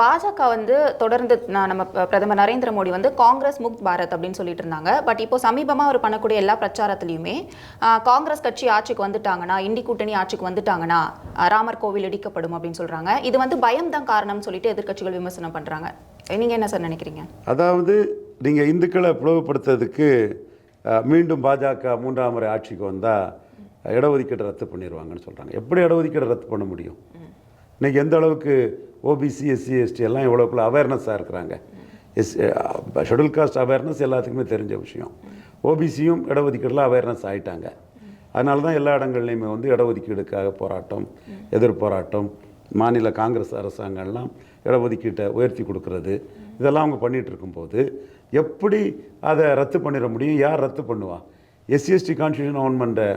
பாஜக வந்து தொடர்ந்து நம்ம பிரதமர் நரேந்திர மோடி வந்து காங்கிரஸ் முக்த் பாரத் அப்படின்னு சொல்லிட்டு இருந்தாங்க. பட் இப்போ சமீபமா அவர் பண்ணக்கூடிய எல்லா பிரச்சாரத்திலையுமே காங்கிரஸ் கட்சி ஆட்சிக்கு வந்துட்டாங்கன்னா இண்டி கூட்டணி ஆட்சிக்கு வந்துட்டாங்கன்னா ராமர் கோவில் இடிக்கப்படும் அப்படின்னு சொல்றாங்க. இது வந்து பயம் தான் காரணம்னு சொல்லிட்டு எதிர்க்கட்சிகள் விமர்சனம் பண்றாங்க. நீங்க என்ன சார் நினைக்கிறீங்க? அதாவது நீங்கள் இந்துக்களை பிளவுபடுத்துறதுக்கு மீண்டும் பாஜக மூன்றாம் முறை ஆட்சிக்கு வந்தால் இடஒதுக்கீடு ரத்து பண்ணிடுவாங்கன்னு சொல்கிறாங்க எப்படி இடஒதுக்கீடு ரத்து பண்ண முடியும்? இன்னைக்கு எந்த அளவுக்கு ஓபிசி எஸ்சி எஸ்டி எல்லாம் எவ்வளோக்குள்ள அவேர்னஸாக இருக்கிறாங்க. எஸ் ஷெடியூல் காஸ்ட் அவேர்னஸ் எல்லாத்துக்குமே தெரிஞ்ச விஷயம். ஓபிசியும் இடஒதுக்கீடுலாம் அவேர்னஸ் ஆகிட்டாங்க அதனால தான் எல்லா இடங்கள்லையுமே வந்து இடஒதுக்கீடுக்காக போராட்டம் எதிர் போராட்டம் மாநில காங்கிரஸ் அரசாங்கம்லாம் இடஒதுக்கீட்டை உயர்த்தி கொடுக்கறது. இதெல்லாம் அவங்க பண்ணிகிட்டு இருக்கும்போது எப்படி அதை ரத்து பண்ணிட முடியும்? யார் ரத்து பண்ணுவா? எஸ்சிஎஸ்டி கான்ஸ்டியூஷன் கவர்மெண்ட்டை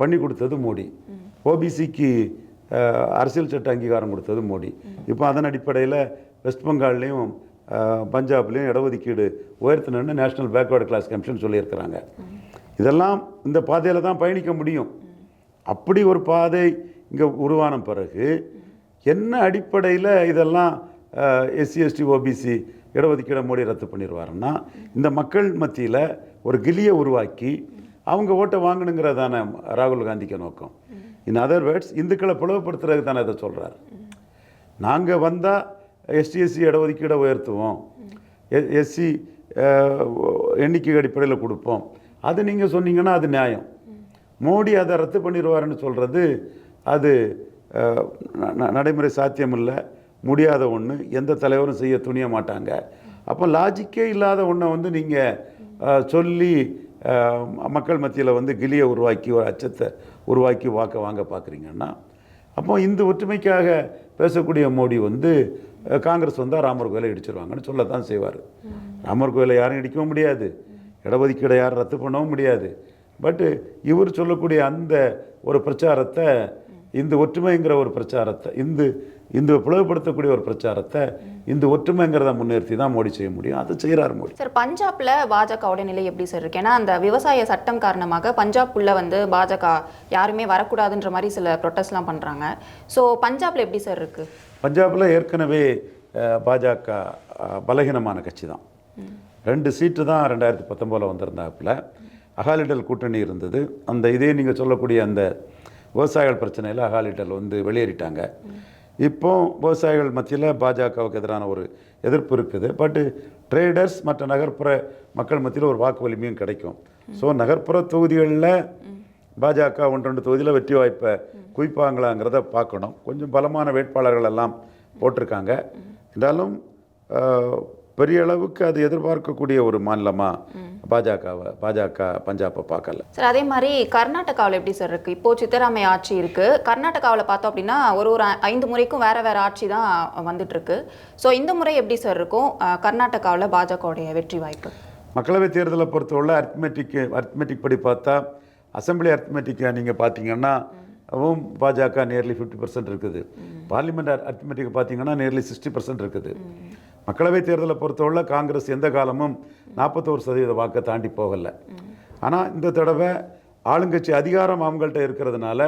பண்ணி கொடுத்தது மோடி. ஓபிசிக்கு அரசியல் சட்ட அங்கீகாரம் கொடுத்தது மோடி. இப்போ அதன் அடிப்படையில் வெஸ்ட் பெங்கால்லையும் பஞ்சாப்லேயும் இடஒதுக்கீடு உயர்த்தணும்னு நேஷனல் பேக்வேர்டு கிளாஸ் கமிஷன் சொல்லியிருக்கிறாங்க. இதெல்லாம் இந்த பாதையில் தான் பயணிக்க முடியும். அப்படி ஒரு பாதை இங்கே உருவான பிறகு என்ன அடிப்படையில் இதெல்லாம் எஸ்சி எஸ்டி ஓபிசி இடஒதுக்கீடை மோடி ரத்து பண்ணிடுவாருன்னா இந்த மக்கள் மத்தியில் ஒரு கிளியை உருவாக்கி அவங்க ஓட்டை வாங்கணுங்கிறதான ராகுல் காந்திக்கு நோக்கம். இன் அதர் வேர்ட்ஸ் இந்துக்களை பிளவுபடுத்துறதுக்கு தானே அதை சொல்கிறார் நாங்கள் வந்தால் எஸ்டிஎஸ்சி இடஒதுக்கீடை உயர்த்துவோம். எஸ்சி எண்ணிக்கை அடிப்படையில் கொடுப்போம். அது நீங்கள் சொன்னீங்கன்னா அது நியாயம். மோடி அதை ரத்து பண்ணிடுவாருன்னு சொல்கிறது அது நடைமுறை ந- இல்லை நடைமுறை சாத்தியமில்லை. முடியாத ஒன்று எந்த தலைவரும் செய்ய துணிய மாட்டாங்க. அப்போ லாஜிக்கே இல்லாத ஒன்றை வந்து நீங்கள் சொல்லி மக்கள் மத்தியில் வந்து கிளியை உருவாக்கி ஒரு அச்சத்தை உருவாக்கி வாக்க வாங்க பார்க்குறீங்கன்னா அப்போ இந்த ஒற்றுமைக்காக பேசக்கூடிய மோடி வந்து காங்கிரஸ் வந்தால் ராமர் கோயிலை இடிச்சிருவாங்கன்னு சொல்லத்தான் செய்வார். ராமர் கோயிலை யாரும் இடிக்கவும் முடியாது. இடஒதுக்கீடை யாரும் ரத்து பண்ணவும் முடியாது. பட்டு இவர் சொல்லக்கூடிய அந்த ஒரு பிரச்சாரத்தை இந்த ஒற்றுமைங்கிற ஒரு பிரச்சாரத்தை இந்து இந்த பிளவுபடுத்தக்கூடிய ஒரு பிரச்சாரத்தை இந்த ஒற்றுமைங்கிறத முன்னிறுத்தி தான் மோடி செய்ய முடியும். அதை செய்கிறார் மோடி. சார் பஞ்சாப்ல பாஜகவோட நிலை எப்படி சார் இருக்கு? ஏன்னா அந்த விவசாய சட்டம் காரணமாக பஞ்சாப்குள்ள வந்து பாஜக யாருமே வரக்கூடாதுன்ற மாதிரி சில ப்ரொட்டஸ்ட்லாம் பண்றாங்க. ஸோ பஞ்சாப்ல எப்படி சார் இருக்கு? பஞ்சாபில் ஏற்கனவே பாஜக பலகீனமான கட்சி தான். ரெண்டு சீட்டு தான் ரெண்டாயிரத்தி பத்தொம்போதில் வந்திருந்தாப்புல. அகாலிடல் கூட்டணி இருந்தது. அந்த இதே நீங்கள் சொல்லக்கூடிய அந்த விவசாயிகள் பிரச்சனையில் அகாலிடல் வந்து வெளியேறிட்டாங்க. இப்போ விவசாயிகள் மத்தியில் பாஜகவுக்கு எதிரான ஒரு எதிர்ப்பு இருக்குது. பட்டு ட்ரேடர்ஸ் மற்ற நகர்ப்புற மக்கள் மத்தியில் ஒரு வாக்கு வலிமையும் கிடைக்கும். ஸோ நகர்ப்புற தொகுதிகளில் பாஜக ஒன்று ரெண்டு தொகுதியில் வெற்றி வாய்ப்பை குவிப்பாங்களாங்கிறத பார்க்கணும். கொஞ்சம் பலமான வேட்பாளர்கள் எல்லாம் போட்டிருக்காங்க. அஹ், பெரிய அளவுக்கு அது எதிர்பார்க்கக்கூடிய ஒரு மாநிலமாக பாஜகவை பாஜக பஞ்சாபை பார்க்கல. சார் அதே மாதிரி கர்நாடகாவில் எப்படி சார் இருக்கு? இப்போ சித்தராமையா ஆட்சி இருக்கு. கர்நாடகாவில் பார்த்தோம் அப்படின்னா ஒரு ஒரு ஐந்து முறைக்கும் வேற வேற ஆட்சி தான் வந்துட்டு இருக்கு. ஸோ இந்த முறை எப்படி சார் இருக்கும்? கர்நாடகாவில் பாஜகவுடைய வெற்றி வாய்ப்பு. மக்களவைத் தேர்தலை பொறுத்தவரை அர்த்மெட்டிக் அர்த்மெட்டிக் படி பார்த்தா அசெம்பிளி அர்த்மெட்டிக்கை நீங்கள் பார்த்தீங்கன்னா அதுவும் பாஜக நியர்லி ஃபிஃப்டி பர்சன்ட் இருக்குது. பார்லிமெண்ட் அர்த்மெட்டிக் பார்த்தீங்கன்னா நியர்லி சிக்ஸ்டி பர்சன்ட் இருக்குது. மக்களவைத் தேர்தலை பொறுத்தவரை காங்கிரஸ் எந்த காலமும் நாற்பத்தோரு சதவீத வாக்கை தாண்டி போகலை. ஆனால் இந்த தடவை ஆளுங்கட்சி அதிகாரம் அவங்கள்ட்ட இருக்கிறதுனால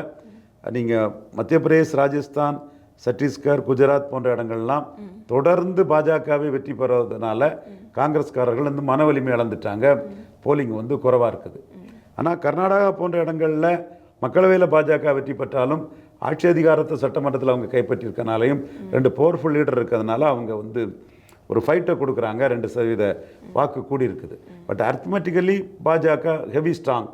நீங்கள் மத்திய பிரதேஷ் ராஜஸ்தான் சத்தீஸ்கர் குஜராத் போன்ற இடங்கள்லாம் தொடர்ந்து பாஜகவை வெற்றி பெறுவதனால காங்கிரஸ்காரர்கள் வந்து மன வலிமை இழந்துட்டாங்க. போலிங் வந்து குறைவாக இருக்குது. ஆனால் கர்நாடகா போன்ற இடங்களில் மக்களவையில் பாஜக வெற்றி பெற்றாலும் ஆட்சி அதிகாரத்தை சட்டமன்றத்தில் அவங்க கைப்பற்றியிருக்கனாலையும் ரெண்டு பவர்ஃபுல் லீடர் இருக்கிறதுனால அவங்க வந்து ஒரு ஃபைட்டை கொடுக்குறாங்க ரெண்டு சதவீத வாக்கு கூடி இருக்குது பட் அர்த்மெட்டிக்கலி பாஜக ஹெவி ஸ்ட்ராங்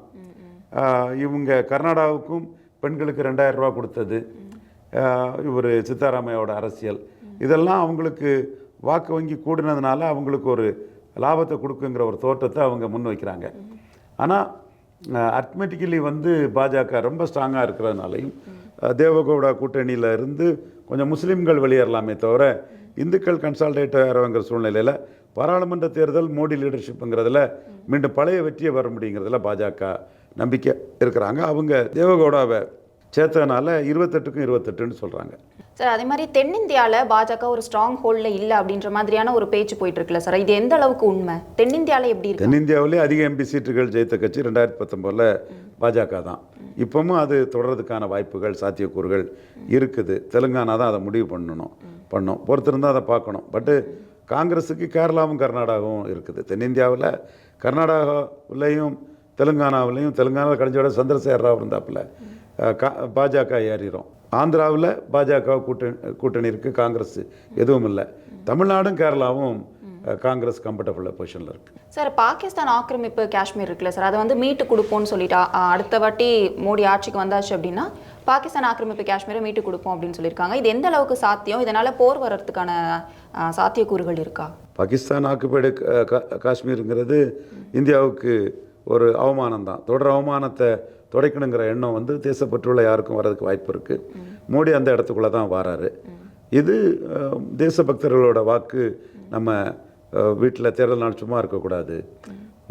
இவங்க கர்நாடகாவுக்கும் பெண்களுக்கு ரெண்டாயிரம் ரூபா கொடுத்தது. இவர் சித்தாராமையோட அரசியல். இதெல்லாம் அவங்களுக்கு வாக்கு வங்கி கூடினதுனால அவங்களுக்கு ஒரு லாபத்தை கொடுக்குங்கிற ஒரு தோற்றத்தை அவங்க முன் வைக்கிறாங்க. ஆனால் அர்த்மெட்டிக்கலி வந்து பாஜக ரொம்ப ஸ்ட்ராங்காக இருக்கிறதுனாலையும் தேவகவுடா கூட்டணியில் இருந்து கொஞ்சம் முஸ்லீம்கள் வெளியேறலாமே தவிர இந்துக்கள் கன்சால்டேட் ஆகிறவங்கிற சூழ்நிலையில் பாராளுமன்ற தேர்தல் மோடி லீடர்ஷிப்புங்கிறதுல மீண்டும் பழைய வெற்றியை வர முடியுங்கிறதுல பாஜக நம்பிக்கை இருக்கிறாங்க. அவங்க தேவகவுடாவை சேர்த்ததுனால இருபத்தெட்டுக்கும் இருபத்தெட்டுன்னு சொல்கிறாங்க சார் அதே மாதிரி தென்னிந்தியாவில் பாஜக ஒரு ஸ்ட்ராங் ஹோல்டில் இல்லை அப்படின்ற மாதிரியான ஒரு பேச்சு போயிட்டு இருக்குல்ல சார். இது எந்த அளவுக்கு உண்மை? தென்னிந்தியாவில் எப்படி இருக்கு? தென்னிந்தியாவிலே அதிக எம்பி சீட்டுகள் ஜெயித்த கட்சி ரெண்டாயிரத்தி பத்தொம்போதில் பாஜக தான். இப்பவும் அது தொடர்றதுக்கான வாய்ப்புகள் சாத்தியக்கூறுகள் இருக்குது. தெலுங்கானா தான் அதை முடிவு பண்ணணும் பண்ணோம். பொறுத்திருந்தால் அதை பார்க்கணும். பட்டு காங்கிரஸுக்கு கேரளாவும் கர்நாடகாவும் இருக்குது. தென்னிந்தியாவில் கர்நாடகாவிலையும் தெலுங்கானாவிலையும் தெலுங்கானாவில் கடைஞ்ச விட சந்திரசேகர ராவ் இருந்தாப்புல கா பாஜக ஏறிடும் ஆந்திராவில் பாஜக கூட்டணி கூட்டணி இருக்குது காங்கிரஸ் எதுவும் இல்லை. தமிழ்நாடும் கேரளாவும் காங்கிரஸ் கம்ஃபர்டபுள் பொசிஷனில் இருக்குது சார் பாகிஸ்தான் ஆக்கிரமிப்பு காஷ்மீர் இருக்குல்ல சார்? அதை வந்து மீட்டு கொடுப்போம்னு சொல்லிட்டா அடுத்த வாட்டி மோடி ஆட்சிக்கு வந்தாச்சு அப்படின்னா பாகிஸ்தான் ஆக்கிரமிப்பு காஷ்மீரை மீட்டு கொடுப்போம் அப்படின்னு சொல்லியிருக்காங்க. இது எந்த அளவுக்கு சாத்தியம்? இதனால போர் வர்றதுக்கான சாத்தியக்கூறுகள் இருக்கா? பாகிஸ்தான் ஆக்குபைடு காஷ்மீருங்கிறது இந்தியாவுக்கு ஒரு அவமானம் தான் தொடர் அவமானத்தை துடைக்கணுங்கிற எண்ணம் வந்து தேசப்பற்றுள்ள யாருக்கும் வர்றதுக்கு வாய்ப்பு இருக்குது மோடி அந்த இடத்துக்குள்ளே தான் வராரு. இது தேசபக்தர்களோட வாக்கு நம்ம வீட்டில் தேர்தல் நாள் சும்மா இருக்கக்கூடாது.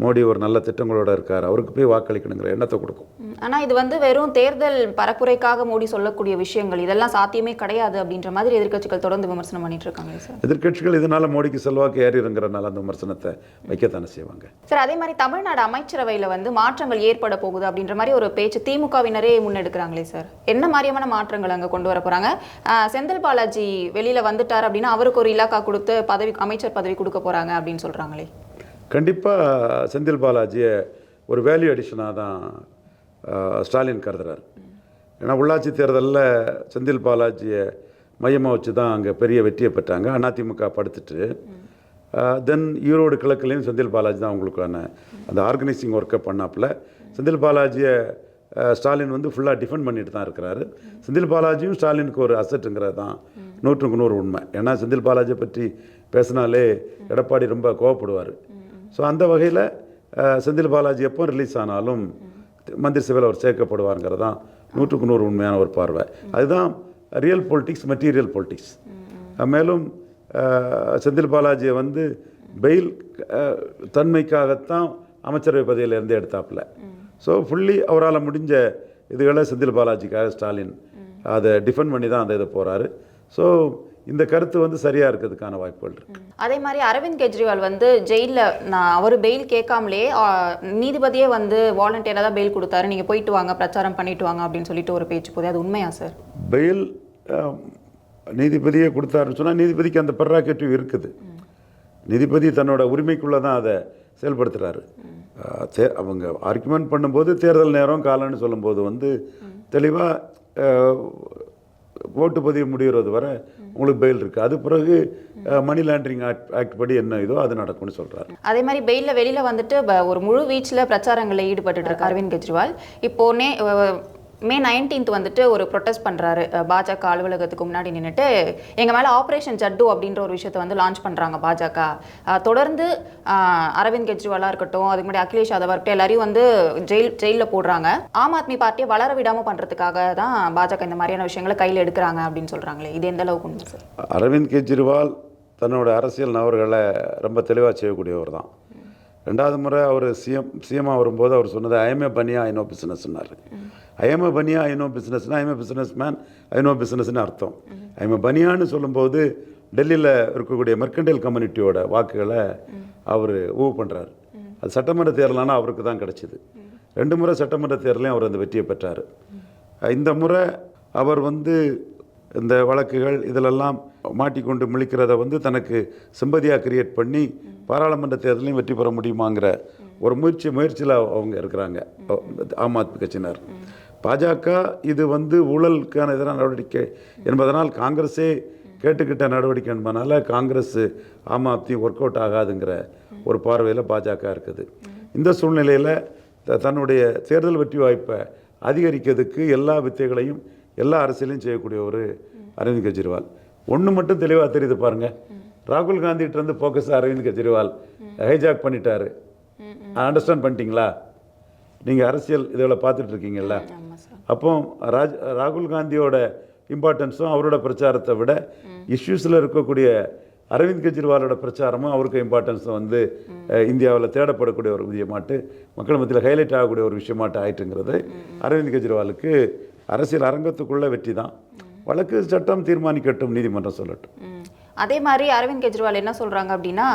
மோடி ஒரு நல்ல திட்டங்களோட இருக்கார் அவருக்கு போய் வாக்களிக்கணுங்கிற எண்ணத்தை கொடுக்கும். ம், ஆனா இது வந்து வெறும் தேர்தல் பரப்புரைக்காக மோடி சொல்லக்கூடிய விஷயங்கள் இதெல்லாம் சாத்தியமே கிடையாது அப்படின்ற மாதிரி எதிர்க்கட்சிகள் தொடர்ந்து விமர்சனம் பண்ணிட்டு இருக்காங்க சார். எதிர்க்கட்சிகள் இதனால் மோடிக்கு செல்வாக்கு ஏறிடுங்கிறனால அந்த விமர்சனத்தை வைக்கத்தானே செய்வாங்க. சார் அதே மாதிரி தமிழ்நாடு அமைச்சரவையில வந்து மாற்றங்கள் ஏற்பட போகுது அப்படின்ற மாதிரி ஒரு பேச்சு திமுகவினரே முன்னெடுக்கிறாங்களே சார். என்ன மாதிரியான மாற்றங்கள் அங்க கொண்டு வர போறாங்க? ஆஹ் செந்தில் பாலாஜி வெளியில வந்துட்டார் அப்படின்னா அவருக்கு ஒரு இலாக்கா கொடுத்து பதவி அமைச்சர் பதவி கொடுக்க போறாங்க அப்படின்னு சொல்றாங்களே. கண்டிப்பாக செந்தில் பாலாஜியை ஒரு வேல்யூ அடிஷனாக தான் ஸ்டாலின் கருதுறாரு. ஏன்னா உள்ளாட்சி தேர்தலில் செந்தில் பாலாஜியை மையமாக வச்சு தான் அங்கே பெரிய வெற்றியை பெற்றாங்க. அதிமுக படுத்துட்டு தென் ஈரோடு கிழக்குலேயும் செந்தில் பாலாஜி தான் அவங்களுக்கான அந்த ஆர்கனைசிங் ஒர்க்கை பண்ணாப்புல. செந்தில் பாலாஜியை ஸ்டாலின் வந்து ஃபுல்லாக டிஃபெண்ட் பண்ணிட்டு தான் இருக்கிறாரு. செந்தில் பாலாஜியும் ஸ்டாலினுக்கு ஒரு அசட்டுங்கிறது தான் நூற்றுக்கு நூறு உண்மை. ஏன்னா செந்தில் பாலாஜியை பற்றி பேசினாலே எடப்பாடி ரொம்ப கோவப்படுவார். ஸோ அந்த வகையில் செந்தில் பாலாஜி எப்போ ரிலீஸ் ஆனாலும் மந்திரி சபையில் அவர் சேர்க்கப்படுவாருங்கிறது தான் நூற்றுக்கு நூறு உண்மையான ஒரு பார்வை. அதுதான் ரியல் பொலிட்டிக்ஸ் மெட்டீரியல் பொலிட்டிக்ஸ் மேலும் செந்தில் பாலாஜியை வந்து பெயில் தன்மைக்காகத்தான் அமைச்சரவை பதவியிலேருந்து எடுத்தாப்புல. ஸோ ஃபுல்லி அவரால் முடிஞ்ச இதுகளை செந்தில் பாலாஜிக்காக ஸ்டாலின் அதை டிஃபெண்ட் பண்ணி தான் அந்த இதை போகிறாரு ஸோ இந்த கருத்து வந்து சரியாக இருக்கிறதுக்கான வாய்ப்புகள் இருக்குது அதே மாதிரி அரவிந்த் கெஜ்ரிவால் வந்து ஜெயிலில் நான் அவர் பெயில் கேட்காமலே நீதிபதியே வந்து வாலண்டியராக தான் பெயில் கொடுத்தாரு. நீங்கள் போயிட்டு வாங்க பிரச்சாரம் பண்ணிட்டு வாங்க அப்படின்னு சொல்லிட்டு ஒரு பேச்சு போதே அது உண்மையா சார்? பெயில் நீதிபதியே கொடுத்தாருன்னு சொன்னால் நீதிபதிக்கு அந்த பெர்ராக்கேட்டிவ் இருக்குது. நீதிபதி தன்னோட உரிமைக்குள்ளே தான் அதை செயல்படுத்துகிறாரு தே அவங்க ஆர்குமெண்ட் பண்ணும்போது தேர்தல் நேரம் காலம்னு சொல்லும்போது வந்து தெளிவாக ஓட்டு பதிவு முடிகிறது வரை உங்களுக்கு பெயில் இருக்குது அது பிறகு மணி லாண்டரிங் ஆக்ட் ஆக்ட் படி என்ன இதோ அது நடக்கும்னு சொல்கிறாரு அதே மாதிரி பெயிலில் வெளியில் வந்துட்டு ஒரு முழு வீச்சில் பிரச்சாரங்களில் ஈடுபட்டு இருக்காரு அரவிந்த் கெஜ்ரிவால். இப்போ நே மே நைன்டீன்த் வந்துட்டு ஒரு ப்ரொட்டஸ்ட் பண்ணுறாரு பாஜக அலுவலகத்துக்கு முன்னாடி நின்றுட்டு எங்கள் மேலே ஆப்ரேஷன் ஜட்டு அப்படின்ற ஒரு விஷயத்தை வந்து லான்ச் பண்ணுறாங்க பாஜக. தொடர்ந்து அரவிந்த் கெஜ்ரிவாலாக இருக்கட்டும் அதுக்கு முன்னாடி அகிலேஷ் யாதவ் இருக்கட்டும் எல்லாரையும் வந்து ஜெயில் ஜெயிலில் போடுறாங்க. ஆம் ஆத்மி பார்ட்டியை வளர விடாமல் பண்ணுறதுக்காக தான் பாஜக இந்த மாதிரியான விஷயங்களை கையில் எடுக்கிறாங்க அப்படின்னு சொல்கிறாங்களே இது எந்த அளவுக்கு உண்மை சார் அரவிந்த் கெஜ்ரிவால் தன்னோட அரசியல் நபர்களை ரொம்ப தெளிவாக செய்யக்கூடியவர் தான். ரெண்டாவது முறை அவர் சிஎம் சிஎம்மாக வரும்போது அவர் சொன்னது ஐஎம்ஏ பனியா ஐநோ பிஸ்னஸ்னார் IMA Baniya I know பிஸ்னஸ்னா IMA business man I know பிஸ்னஸ்னு அர்த்தம். ஐஎம்ஏ பனியான்னு சொல்லும்போது டெல்லியில் இருக்கக்கூடிய மெர்கண்டைல் கம்யூனிட்டியோட வாக்குகளை அவர் ஊ பண்ணுறார் அது சட்டமன்ற தேர்தலானா அவருக்கு தான் கிடச்சிது. ரெண்டு முறை சட்டமன்ற தேர்தலையும் அவர் அந்த வெற்றியை பெற்றார். இந்த முறை அவர் வந்து இந்த வழக்குகள் இதிலெல்லாம் மாட்டிக்கொண்டு முழிக்கிறத வந்து தனக்கு சிம்பதியாக கிரியேட் பண்ணி பாராளுமன்ற தேர்தலையும் வெற்றி பெற முடியுமாங்கிற ஒரு முயற்சி முயற்சியில் அவங்க இருக்கிறாங்க. ஆம் ஆத்மி கட்சியினர். பாஜக இது வந்து ஊழலுக்கான எதிரான நடவடிக்கை என்பதனால் காங்கிரஸே கேட்டுக்கிட்ட நடவடிக்கை என்பதனால காங்கிரஸ் ஆம் ஆத்மி ஒர்க் அவுட் ஆகாதுங்கிற ஒரு பார்வையில் பாஜக இருக்குது. இந்த சூழ்நிலையில் த- தன்னுடைய தேர்தல் வெற்றி வாய்ப்பை அதிகரிக்கிறதுக்கு எல்லா வித்தைகளையும் எல்லா அரசியலையும் செய்யக்கூடிய ஒரு அரவிந்த் கெஜ்ரிவால். ஒன்று மட்டும் தெளிவாக தெரியுது பாருங்க. ராகுல் காந்திகிட்ட இருந்து ஃபோக்கஸ் அரவிந்த் கெஜ்ரிவால். ஹைஜாக் பண்ணிட்டாரு. அண்டர்ஸ்டாண்ட் பண்ணிட்டீங்களா? நீங்கள் அரசியல் இதில் சார் அப்போ ராஜ் ராகுல் காந்தியோட இம்பார்ட்டன்ஸும் அவரோட பிரச்சாரத்தை விட இஷ்யூஸில் இருக்கக்கூடிய அரவிந்த் கெஜ்ரிவாலோட பிரச்சாரமும் அவருக்கு இம்பார்ட்டன்ஸும் வந்து இந்தியாவில் தேடப்படக்கூடிய ஒரு விஷயமாட்டு மக்கள் மத்தியில் ஹைலைட் ஆகக்கூடிய ஒரு விஷயமாட்டு ஆயிட்டுங்கிறது அரவிந்த் கெஜ்ரிவாலுக்கு அரசியல் அரங்கத்துக்குள்ள வெற்றி தான் வழக்கு சட்டம் தீர்மானிக்கட்டும் நீதிமன்றம் சொல்லட்டும். அதே மாதிரி அரவிந்த் கெஜ்ரிவால் என்ன சொல்றாங்க அப்படின்னா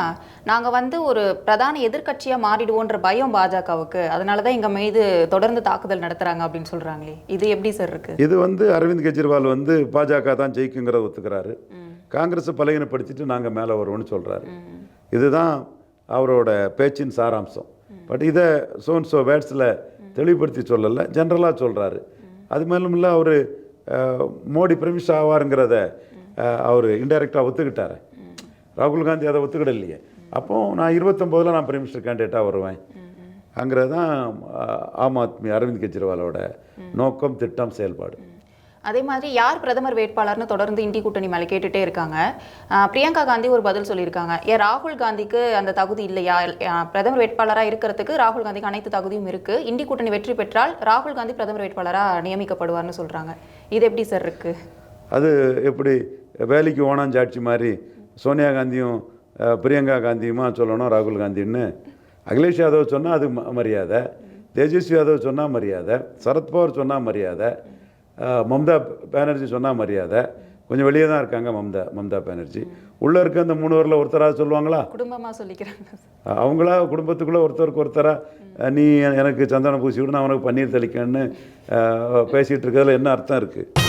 நாங்க வந்து ஒரு பிரதான எதிர்க்கட்சியா மாறிடுவோன்ற பயம் பாஜகவுக்கு. அதனால தான் எங்க மீது தொடர்ந்து தாக்குதல் நடத்துறாங்க அப்படின்னு சொல்றாங்களே. இது எப்படி சார் இருக்கு? இது வந்து அரவிந்த் கெஜ்ரிவால் வந்து பாஜக தான் ஜெயிக்குங்கிறத ஒத்துக்கிறாரு. காங்கிரஸை பலகீனப்படுத்திட்டு நாங்கள் மேலே வருவோம்னு சொல்கிறாரு இதுதான் அவரோட பேச்சின் சாராம்சம். பட் இதை சோன் சோ வேர்ட்ஸில் தெளிவுபடுத்தி சொல்லலை ஜென்ரலாக சொல்கிறாரு அது மேலும் இல்லை அவர் மோடி பிரமிஷ் ஆவாருங்கிறத அவர் இன்டைரக்டாக ஒத்துக்கிட்டாரு. ராகுல் காந்தி அதை ஒத்துக்கிட இல்லையே அப்போ நான் இருபத்தொம்போதில் நான் பிரைம் மினிஸ்டர் கேண்டிடேட்டாக வருவேன். அங்கிறது தான் ஆம் ஆத்மி அரவிந்த் கெஜ்ரிவாலோட நோக்கம் திட்டம் செயல்பாடு. அதே மாதிரி யார் பிரதமர் வேட்பாளர்னு தொடர்ந்து இந்தி கூட்டணி மேலே கேட்டுட்டே இருக்காங்க. பிரியங்கா காந்தி ஒரு பதில் சொல்லியிருக்காங்க. ஏன் ராகுல் காந்திக்கு அந்த தகுதி இல்லையா? பிரதமர் வேட்பாளராக இருக்கிறதுக்கு ராகுல் காந்திக்கு அனைத்து தகுதியும் இருக்கு. இந்தி கூட்டணி வெற்றி பெற்றால் ராகுல் காந்தி பிரதமர் வேட்பாளராக நியமிக்கப்படுவார்னு சொல்றாங்க. இது எப்படி சார் இருக்கு? அது எப்படி வேலைக்கு ஓனாஞ்சாட்சி மாதிரி சோனியா காந்தியும் பிரியங்கா காந்தியுமா சொல்லணும் ராகுல் காந்தின்னு. அகிலேஷ் யாதவ் சொன்னால் அது மரியாதை. தேஜஸ்வி யாதவ் சொன்னால் மரியாதை. சரத்பவார் சொன்னால் மரியாதை. மம்தா பானர்ஜி சொன்னால் மரியாதை. கொஞ்சம் வெளியே தான் இருக்காங்க மம்தா மம்தா பானர்ஜி. உள்ளே இருக்க அந்த மூணு பேரில் ஒருத்தராக சொல்லுவாங்களா? குடும்பமா சொல்லிக்கிறாங்க. அவங்களா குடும்பத்துக்குள்ளே ஒருத்தருக்கு ஒருத்தராக நீ எனக்கு சந்தனம் பூசி விடு நான் உனக்கு பன்னீர் தெளிக்கன்னு பேசிகிட்டு இருக்கிறதுல என்ன அர்த்தம் இருக்குது